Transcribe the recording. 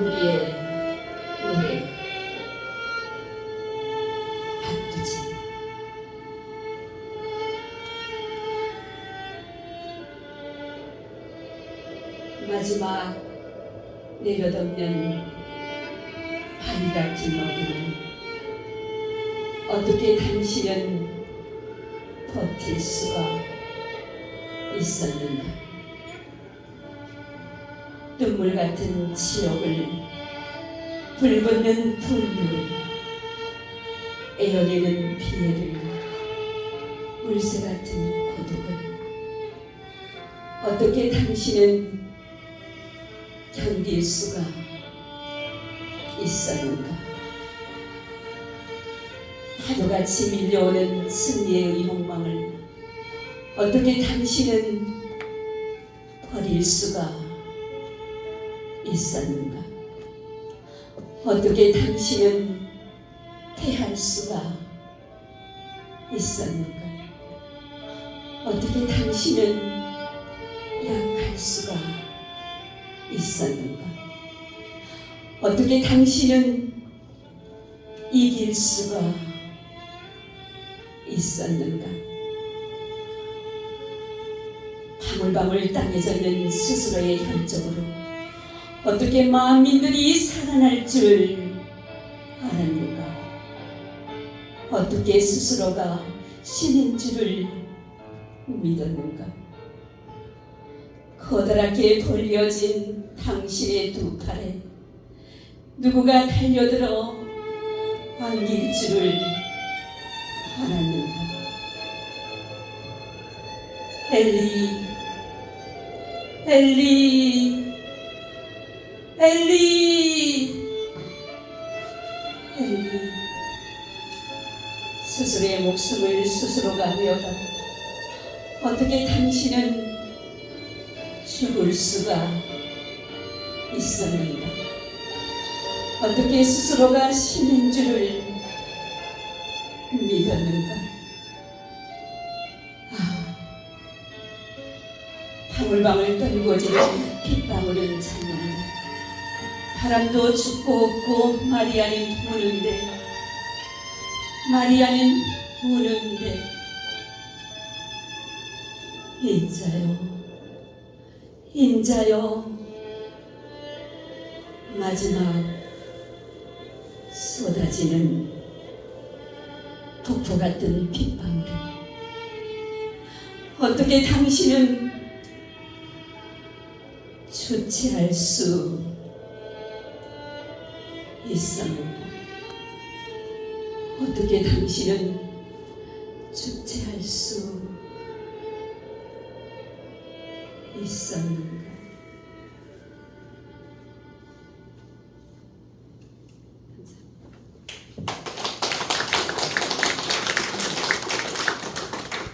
우리의 노래 박두지. 마지막 내려덮는 바위 같은 어둠을 어떻게 당신은 버틸 수가 있었는가 눈물 같은 지옥을 불붙는 불물 에어내는 피해를 물새 같은 고독을 어떻게 당신은 견딜 수가 있었는가? 파도같이 밀려오는 승리의 욕망을 어떻게 당신은 버릴 수가 있었는가? 어떻게 당신은 패할 수가 있었는가? 어떻게 당신은 약할 수가 있었는가? 어떻게 당신은 이길 수가 있었는가? 방울방울 땅에 젖는 스스로의 혈적으로 어떻게 만민들이 살아날 줄 알았는가? 어떻게 스스로가 신인 줄을 믿었는가? 커다랗게 돌려진 당신의 두 팔에 누구가 달려들어 안길 줄을 알았는가? 엘리, 엘리, 엘리, 엘리. 스스로의 목숨을 스스로가 내어다 어떻게 당신은 죽을 수가 있었는가? 어떻게 스스로가 신인 줄을 믿었는가? 아, 방울방울 떨구어지는 빗방울은 잤는데 바람도 춥고 없고 마리아는 우는데 마리아는 우는데. 인자요 인자요 마지막 쏟아지는 폭포 같은 빗방울. 어떻게 당신은 주체할 수 있었는가? 어떻게 당신은 주체할 수 있었는가?